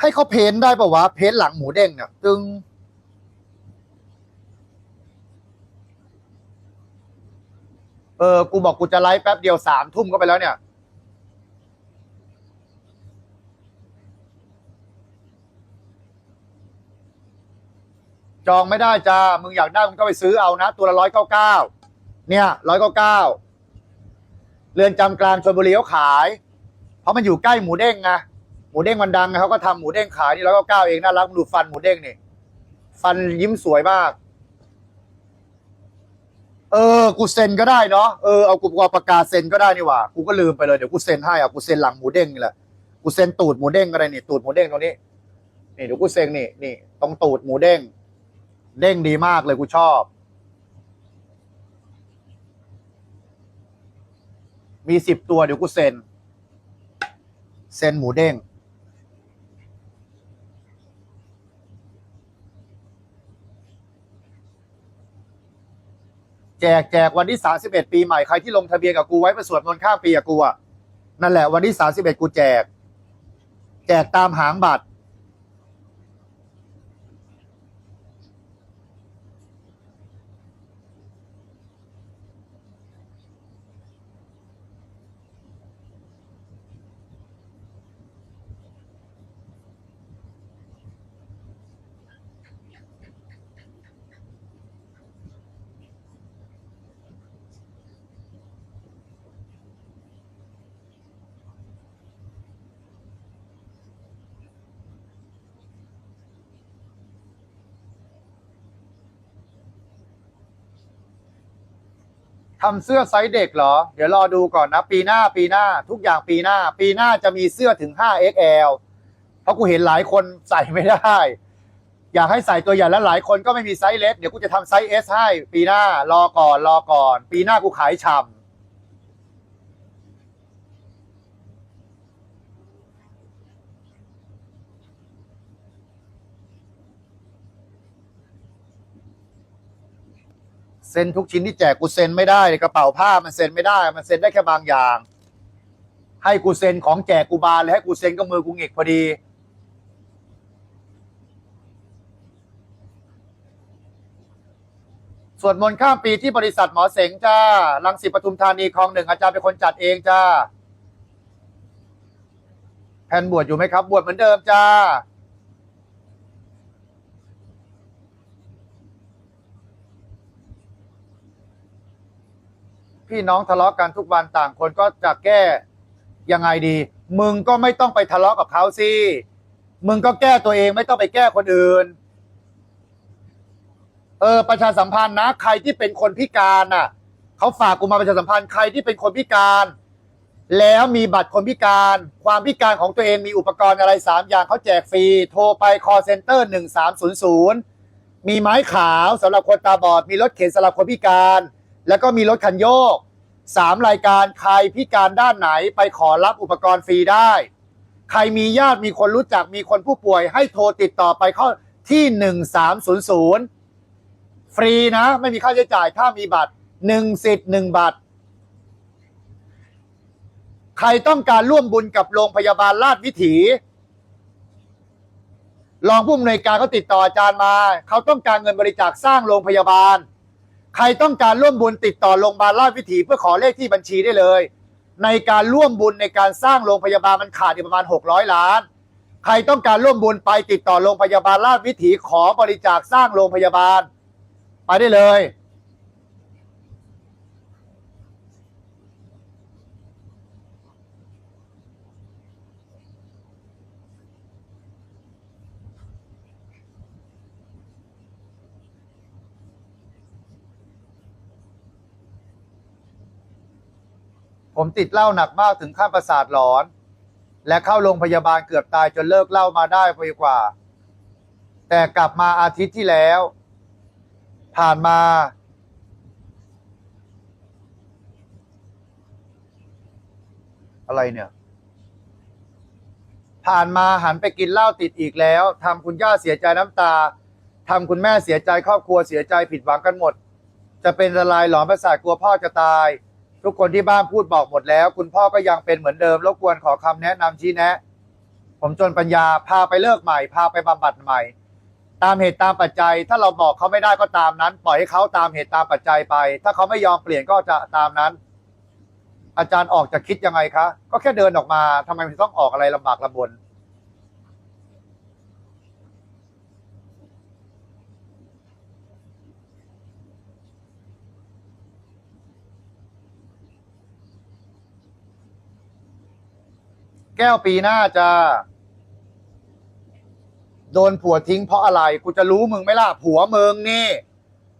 ให้เขาเพ้นได้ปะวะ เพ้นหลังหมูเด้งเนี่ยตึง เออ กูบอกกูจะไลฟ์แป๊บเดียวสามทุ่มก็ไปแล้วเนี่ย จองไม่ได้จ้า มึงอยากได้มึงก็ไปซื้อเอานะ ตัวละร้อยเก้าเก้าเนี่ยร้อยเก้าเก้าเรือนจำกลางชลบุรีเขาขาย เพราะมันอยู่ใกล้หมูเด้งไง หมูเด้งมันดังไงเขาก็ทำหมูเด้งขายนี่ร้อยเก้าเก้าเองน่ารักดูฟันหมูเด้งนี่ฟันยิ้มสวยมาก เออ กูเซ็นก็ได้เนาะเออเอากูเอาปากกาเซ็นก็ได้นี่หว่ากูก็ลืมไปเลยเดี๋ยวกูเซ็นให้อะกูเซ็นหลังหมูเด้งนี่แหละกูเซ็นตูดหมูเด้งก็ได้นี่ตูดหมูเด้งตรงนี้นี่เดี๋ยวกูเซ็นนี่นี่ตรงตูดหมูเด้งเด้งดีมากเลยกูชอบ มีสิบตัวเดี๋ยวกูเซ็นเซ็นหมูเด้ง แจกแจกวันที่ 31 ปีใหม่ใครที่ลงทะเบียนกับกูไว้มาสวดมนต์ข้ามปีกับกูอะนั่นแหละวันที่ 31 กูแจก แจกตามหางบัตร ทำเสื้อไซส์เด็กเหรอ เดี๋ยวรอดูก่อนนะ ปีหน้าปีหน้าทุกอย่างปีหน้า ปีหน้าจะมีเสื้อถึง 5XL เพราะกูเห็นหลายคนใส่ไม่ได้ อยากให้ใส่ตัวใหญ่แล้วหลายคนก็ไม่มีไซส์เล็กเดี๋ยวกูจะทำไซส์ S ให้ ปีหน้ารอก่อนรอก่อน ปีหน้ากูขายฉ่ำ เซ็นทุกชิ้นที่แจกกูเซ็นไม่ได้กระเป๋าผ้ามันเซ็นไม่ได้ มันเซ็นได้แค่บางอย่าง ให้กูเซ็นของแจกกูบานเลยให้กูเซ็นก็มือกูหงิกพอดีสวดมนต์ข้ามปีที่บริษัทหมอเสงจ้าลังสิตปทุมธานีคลองหนึ่งอาจารย์เป็นคนจัดเองจ้าแผ่นบวชอยู่ไหมครับ บวชเหมือนเดิมจ้า พี่น้องทะเลาะกันทุกวันต่างคนก็จะแก้ยังไงดี มึงก็ไม่ต้องไปทะเลาะกับเขาสิมึงก็แก้ตัวเองไม่ต้องไปแก้คนอื่น เออ ประชาสัมพันธ์นะ ใครที่เป็นคนพิการน่ะเขาฝากกูมาประชาสัมพันธ์ใครที่เป็นคนพิการ แล้วมีบัตรคนพิการ ความพิการของตัวเองมีอุปกรณ์อะไรสามอย่างเขาแจกฟรี โทรไป call center หนึ่งสามศูนย์ศูนย์มีไม้ขาวสำหรับคนตาบอด มีรถเข็นสำหรับคนพิการ แล้วก็มีรถคันโยกสามรายการใครพิการด้านไหนไปขอรับอุปกรณ์ฟรีได้ ใครมีญาติมีคนรู้จักมีคนผู้ป่วย ให้โทรติดต่อไปเข้าที่หนึ่งสามศูนย์ศูนย์ฟรีนะ ไม่มีค่าใช้จ่ายถ้ามีบัตรหนึ่งสิทธิ์หนึ่งบัตร ใครต้องการร่วมบุญกับโรงพยาบาลราชวิถีรองผู้อำนวยการเขาติดต่ออาจารย์มา เขาต้องการเงินบริจาคสร้างโรงพยาบาล ใครต้องการร่วมบุญติดต่อโรงพยาบาลราชวิถีเพื่อขอเลขที่บัญชีได้เลย ในการร่วมบุญในการสร้างโรงพยาบาลมันขาดอยู่ประมาณ 600 ล้าน ใครต้องการร่วมบุญไปติดต่อโรงพยาบาลราชวิถีขอบริจาคสร้างโรงพยาบาล ไปได้เลย ผมติดเหล้าหนักมากถึงขั้นประสาทหลอน และเข้าโรงพยาบาลเกือบตายจนเลิกเหล้ามาได้ไปกว่า แต่กลับมาอาทิตย์ที่แล้ว ผ่านมาอะไรเนี่ย ผ่านมาหันไปกินเหล้าติดอีกแล้วทำคุณย่าเสียใจน้ำตาทำคุณแม่เสียใจครอบครัวเสียใจผิดหวังกันหมด จะเป็นละลายหลอนประสาทกลัวพ่อจะตาย ทุกคนที่บ้านพูดบอกหมดแล้ว คุณพ่อก็ยังเป็นเหมือนเดิมรบกวนขอคำแนะนำชี้แนะ ผมจนปัญญาพาไปเลิกใหม่ พาไปบำบัดใหม่ ตามเหตุตามปัจจัย ถ้าเราบอกเขาไม่ได้ก็ตามนั้น ปล่อยให้เขาตามเหตุตามปัจจัยไป ถ้าเขาไม่ยอมเปลี่ยนก็จะตามนั้น อาจารย์ออกจะคิดยังไงคะ ก็แค่เดินออกมาทำไมถึงต้องออกอะไรลำบากลำบน แก้วปีหน้าจะ โดนผัวทิ้งเพราะอะไร กูจะรู้มึงไหมล่ะผัวมึงนี่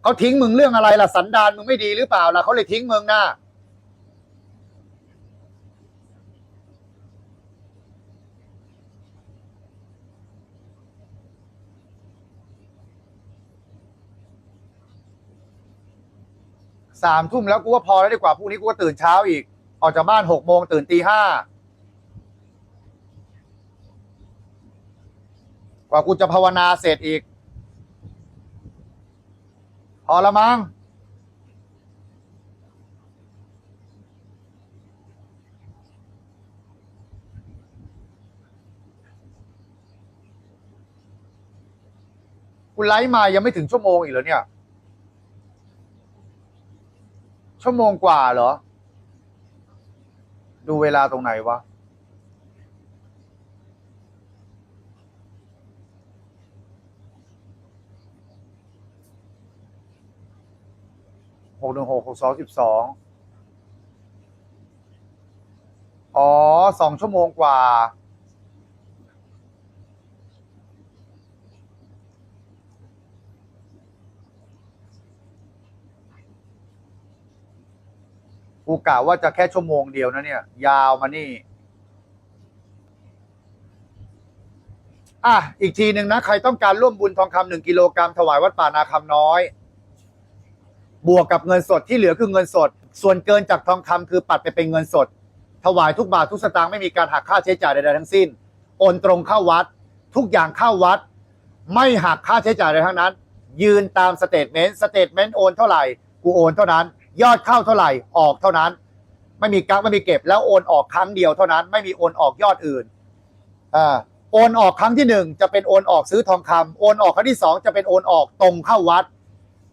เขาทิ้งมึงเรื่องอะไรล่ะสันดานมึงไม่ดีหรือเปล่าล่ะเขาเลยทิ้งมึงน่ะสามทุ่มแล้วกูว่าพอแล้วดีกว่าพรุ่งนี้กูก็ตื่นเช้าอีก ออกจากบ้านหกโมงตื่นตีห้า กว่ากูจะภาวนาเสร็จอีก พอละมั้งกูไลฟ์มายังไม่ถึงชั่วโมงอีกเหรอเนี่ย ชั่วโมงกว่าเหรอ ดูเวลาตรงไหนวะ หกหนึ่งหกหกสองสิบสองอ๋อสองชั่วโมงกว่า กูกะว่าจะแค่ชั่วโมงเดียวนะเนี่ย ยาวมานี่ อะ อีกทีหนึ่งนะ ใครต้องการร่วมบุญทองคำหนึ่งกิโลกรัมถวายวัดป่านาคำน้อย บวกกับเงินสดที่เหลือคือเงินสด ส่วนเกินจากทองคำคือปัดไปเป็นเงินสด ถวายทุกบาททุกสตางค์ไม่มีการหักค่าใช้จ่ายใดๆทั้งสิ้น โอนตรงเข้าวัด ทุกอย่างเข้าวัด ไม่หักค่าใช้จ่ายใดทั้งนั้น ยืนตามสเตทเมนต์สเตทเมนต์โอนเท่าไหร่กูโอนเท่านั้น ยอดเข้าเท่าไหร่ออกเท่านั้น ไม่มีกักไม่มีเก็บแล้วโอนออกครั้งเดียวเท่านั้น ไม่มีโอนออกยอดอื่นอ่าโอนออกครั้งที่หนึ่งจะเป็นโอนออกซื้อทองคำโอนออกครั้งที่สองจะเป็นโอนออกตรงเข้าวัด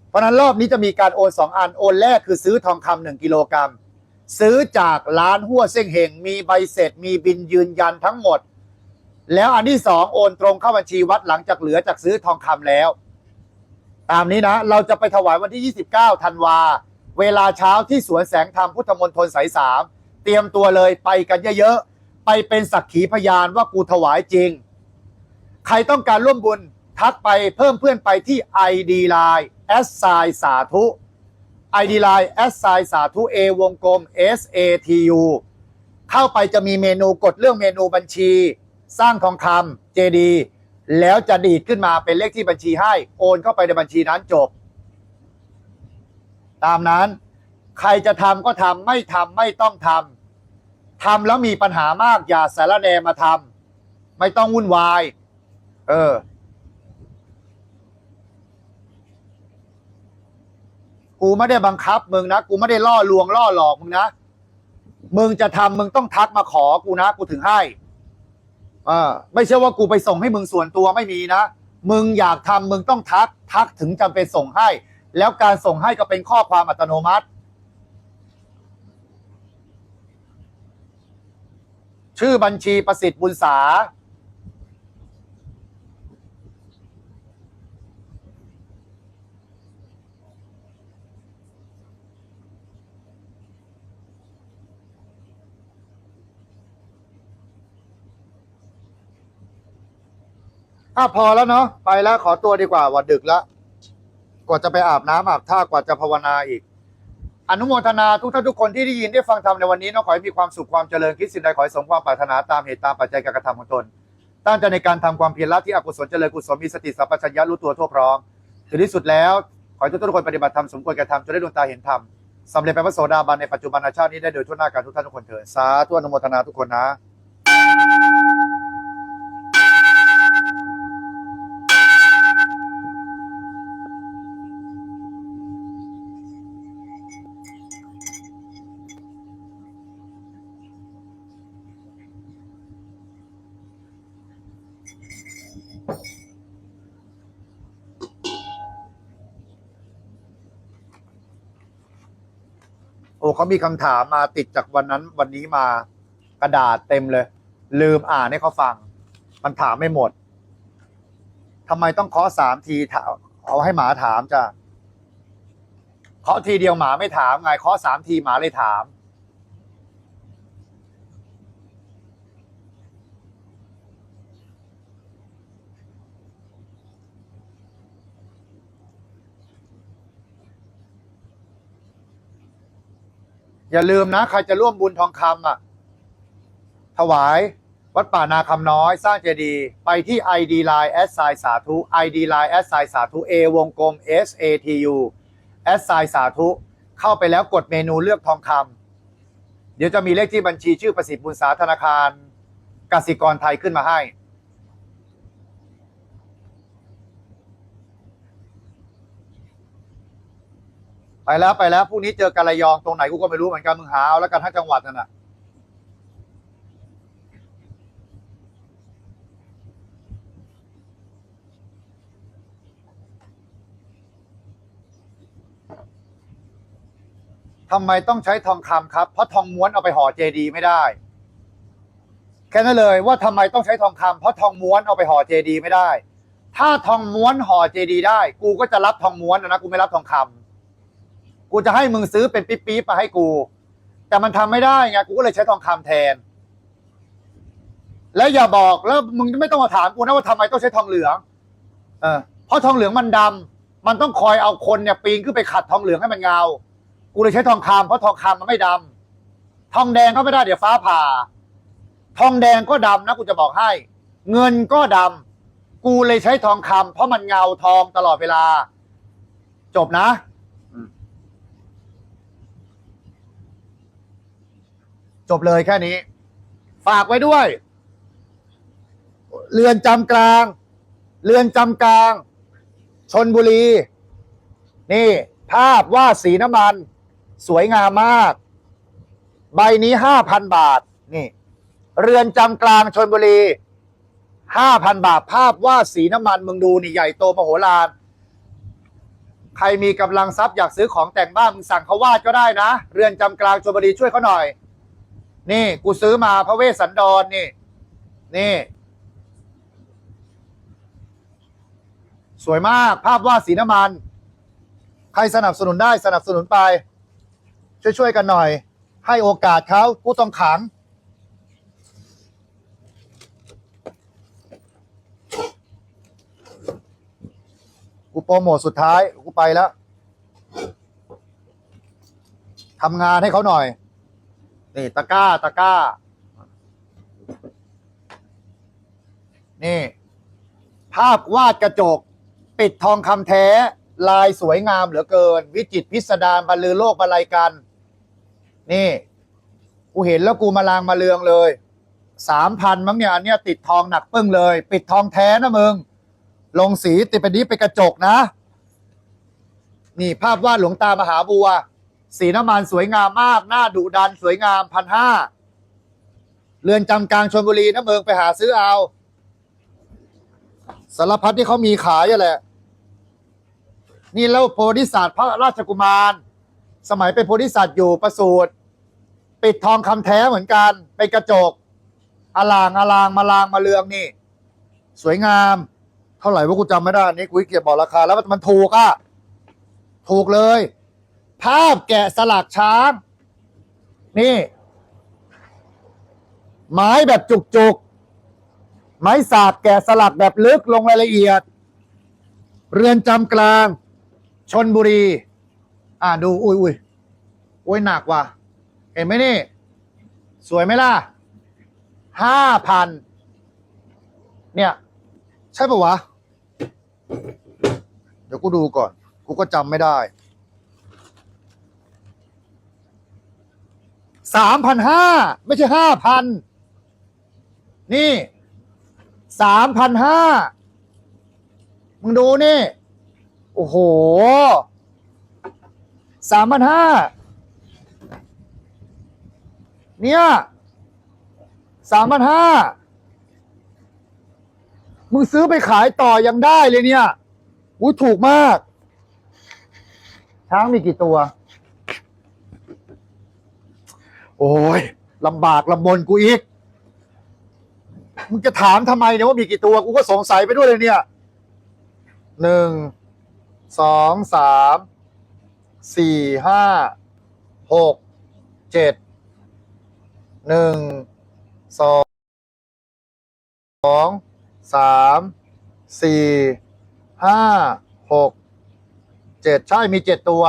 เพราะนั้นรอบนี้จะมีการโอนสองอัน โอนแรกคือซื้อทองคำหนึ่งกิโลกรัม ซื้อจากร้านหัวเส้งเฮงมีใบเสร็จ มีบินยืนยันทั้งหมด แล้วอันที่สองโอนตรงเข้าบัญชีวัดหลังจากเหลือจากซื้อทองคำแล้ว ตามนี้นะ เราจะไปถวายวันที่ 29ธันวา เวลาเช้าที่สวนแสงธรรมพุทธมณฑลสายสามเตรียมตัวเลยไปกันเยอะๆ ไปเป็นสักขีพยานว่ากูถวายจริง ใครต้องการร่วมบุญทักไปเพิ่มเพื่อนไปที่ ID Line s สายสาธุ ID Line s สายสาธุ A วงกลม S A T U เข้าไปจะมีเมนูกดเรื่องเมนูบัญชี สร้างทองคำ JD แล้วจะดีดขึ้นมาเป็นเลขที่บัญชีให้ โอนเข้าไปในบัญชีนั้นจบ ตามนั้น ใครจะทำก็ทำไม่ทำไม่ต้องทำทำแล้วมีปัญหามากอย่าสารแนมาทำไม่ต้องวุ่นวาย เออ กูไม่ได้บังคับมึงนะกูไม่ได้ล่อลวงล่อหลอกมึงนะมึงจะทำมึงต้องทักมาขอกูนะกูถึงให้เออไม่ใช่ว่ากูไปส่งให้มึงส่วนตัวไม่มีนะมึงอยากทำมึงต้องทัก ทักถึงจำเป็นส่งให้ แล้วการส่งให้ก็เป็นข้อความอัตโนมัติ ชื่อบัญชีประสิทธิ์บุญษา อะพอแล้วเนาะไปแล้วขอตัวดีกว่าวันดึกแล้วกว่าจะไปอาบน้ำอาบท่ากว่าจะภาวนาอีก อนุโมทนาทุกท่านทุกคนที่ได้ยินได้ฟังธรรมในวันนี้เนาะขอให้มีความสุขความเจริญคิดสิ่งใดขอให้สมความปรารถนาตามเหตุตามปัจจัยการกระทำของตนตั้งใจในการทำความเพียรละที่อกุศลเจริญกุศลมีสติสัพพัญญะรู้ตัวทั่วพร้อมถึงที่สุดแล้ว ขอให้ทุกท่านทุกคนปฏิบัติธรรมสมควรแก่ธรรมจนได้ดวงตาเห็นธรรมสำเร็จเป็นพระโสดาบันในปัจจุบันชาตินี้ได้โดยทั่วหน้ากันทุกท่านทุกคนเถิดสาธุอนุโมทนาทุกคนนะ อ้เขามีคำถามมาติดจากวันนั้นวันนี้มากระดาษเต็มเลย ลืมอ่านให้เขาฟังมันถามไม่หมดทำไมต้องเคาะสามทีเอาให้หมาถามจ้ะเคาะทีเดียวหมาไม่ถามไงเคาะสามทีหมาเลยถาม อย่าลืมนะ ใครจะร่วมบุญทองคำอะ ถวาย วัดป่านาคำน้อย สร้างเจดีย์ไปที่ ID Line แอดไซสาธุ ID Line แอดไซสาธุ A วงกลม S A T U แอดไซสาธุ เข้าไปแล้วกดเมนูเลือกทองคำเดี๋ยวจะมีเลขที่บัญชีชื่อประสิทธิ์บุญสาธนาคารกสิกรไทยขึ้นมาให้ ไปแล้วไปแล้วพรุ่งนี้เจอกันระยองตรงไหนกูก็ไม่รู้เหมือนกันมึงหาเอาแล้วกันทั้งจังหวัดนั่นน่ะทำไมต้องใช้ทองคำครับ เพราะทองม้วนเอาไปห่อเจดีไม่ได้ แค่นั้นเลยว่าทำไมต้องใช้ทองคำเพราะทองม้วนเอาไปห่อเจดีไม่ได้ ถ้าทองม้วนห่อเจดีได้ กูก็จะรับทองม้วนนะนะกูไม่รับทองคำ กูจะให้มึงซื้อเป็นปิ๊บๆมาให้กู แต่มันทำไม่ได้ไงกูก็เลยใช้ทองคำแทน แล้วอย่าบอกแล้วมึงไม่ต้องมาถามกูนะว่าทำไมต้องใช้ทองเหลือง เออเพราะทองเหลืองมันดำมันต้องคอยเอาคนเนี่ยปีนขึ้นไปขัดทองเหลืองให้มันเงา กูเลยใช้ทองคำเพราะทองคำมันไม่ดำทองแดงก็ไม่ได้เดี๋ยวฟ้าผ่า ทองแดงก็ดำนะกูจะบอกให้ เงินก็ดำกูเลยใช้ทองคำเพราะมันเงาทองตลอดเวลา จบนะอืม จบเลยแค่นี้ ฝากไว้ด้วย เรือนจำกลาง เรือนจำกลาง ชนบุรี นี่ ภาพวาดสีน้ำมัน สวยงามมาก ใบนี้ห้าพันบาท นี่ เรือนจำกลางชนบุรีห้าพันบาท ภาพวาดสีน้ำมันมึงดูนี่ใหญ่โตมโหฬารใครมีกำลังทรัพย์อยากซื้อของแต่งบ้านมึงสั่งเขาวาดก็ได้นะ เรือนจำกลางชนบุรีช่วยเขาหน่อย นี่ กูซื้อมาพระเวสสันดรนนี่ นี่ สวยมากภาพวาดสีน้ำมัน ใครสนับสนุนได้สนับสนุนไป ช่วยๆกันหน่อย ให้โอกาสเขาผู้ต้องขัง กูโปรโมทสุดท้าย กูไปแล้วทำงานให้เขาหน่อย นี่ตะกร้าตะกร้า นี่ ภาพวาดกระจก ปิดทองคำแท้ ลายสวยงามเหลือเกิน วิจิตพิสดารบรรลือโลกบรรลัยกัน นี่ กูเห็นแล้วกูมาลางมาเลืองเลยสามพันมั้งเนี่ยอันเนี้ยติดทองหนักปึ้งเลย ปิดทองแท้นะมึง ลงสีติดเป็นนี้เป็นกระจกนะ นี่ภาพวาดหลวงตามหาบัว สีน้ำมันสวยงามมาก หน้าดุดันสวยงามพันห้าเรือนจำกลางชนบุรีนะมึงไปหาซื้อเอา สารพัดที่เขามีขายอะแหละ นี่แล้วโพธิสัตว์พระราชกุมาร สมัยเป็นโพธิสัตว์อยู่ประสูติปิดทองคำแท้เหมือนกัน เป็นกระจกอลางอลางมาลางมาเลืองนี่ สวยงาม เท่าไหร่ว่ากูจำไม่ได้นี่กูเกียจบอกราคา แล้วมันถูกอะ ถูกเลย ภาพแกะสลักช้าง นี่ ไม้แบบจุกๆ ไม้สากแกะสลักแบบลึกลงรายละเอียด เรือนจำกลาง ชนบุรี อ่าดู อุ้ยอุ้ยอุ้ยหนักว่ะ เห็นไหมนี่ สวยไหมล่ะห้าพันเนี่ย ใช่ปะวะ เดี๋ยวกูดูก่อน กูก็จำไม่ได้ สามพันห้าไม่ใช่ห้าพันนี่สามพันห้ามึงดูนี่ โอ้โหสามพันห้าเนี่ยสามพันห้ามึงซื้อไปขายต่อยังได้เลยเนี่ย อุ้ยถูกมาก ช้างมีกี่ตัว โอ้ยลำบากลำบนกูอีก มึงจะถามทำไมเนี่ยว่ามีกี่ตัว กูก็สงสัยไปด้วยเลยเนี่ยหนึ่งสองสามสี่ห้าหกเจ็ดหนึ่งสองสองสามสี่ห้าหกเจ็ดใช่มีเจ็ดตัว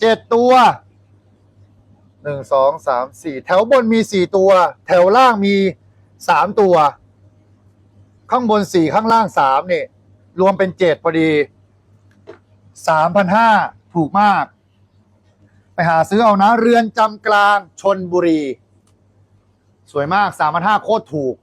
เจ็ดตัว หนึ่งสองสามสี่แถวบนมีสี่ตัว แถวล่างมีสามตัว ข้างบนสี่ข้างล่างสามเนี่ยรวมเป็นเจ็ดพอดีสามพันห้าถูกมาก ไปหาซื้อเอานะ เรือนจำกลางชนบุรี สวยมากสามพันห้าโคตรถูก